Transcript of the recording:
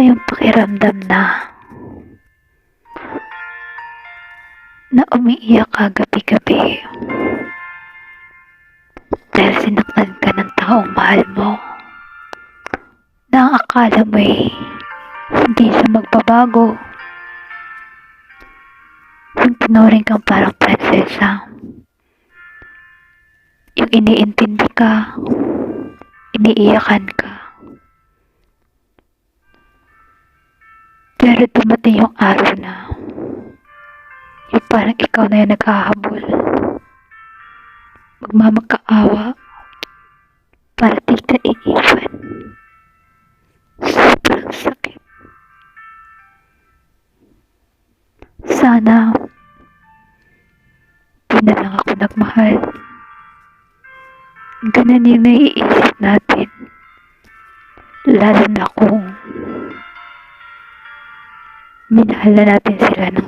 ba yung pakiramdam na na umiiyak ka gabi-gabi dahil sinaktan ka ng taong mahal mo na ang akala mo ay hindi siya magbabago. Yung tinuring kang parang prinsesa. Yung iniintindi ka iniiyakan ka pero dumating yung araw na yung parang ikaw na yung naghahabol. Magmamakaawa para di ka iiwan. Sobrang sakit. Sana di na lang ako nagmahal. Ganun yung naiisip natin. Lalo na kung minahal na natin sila ng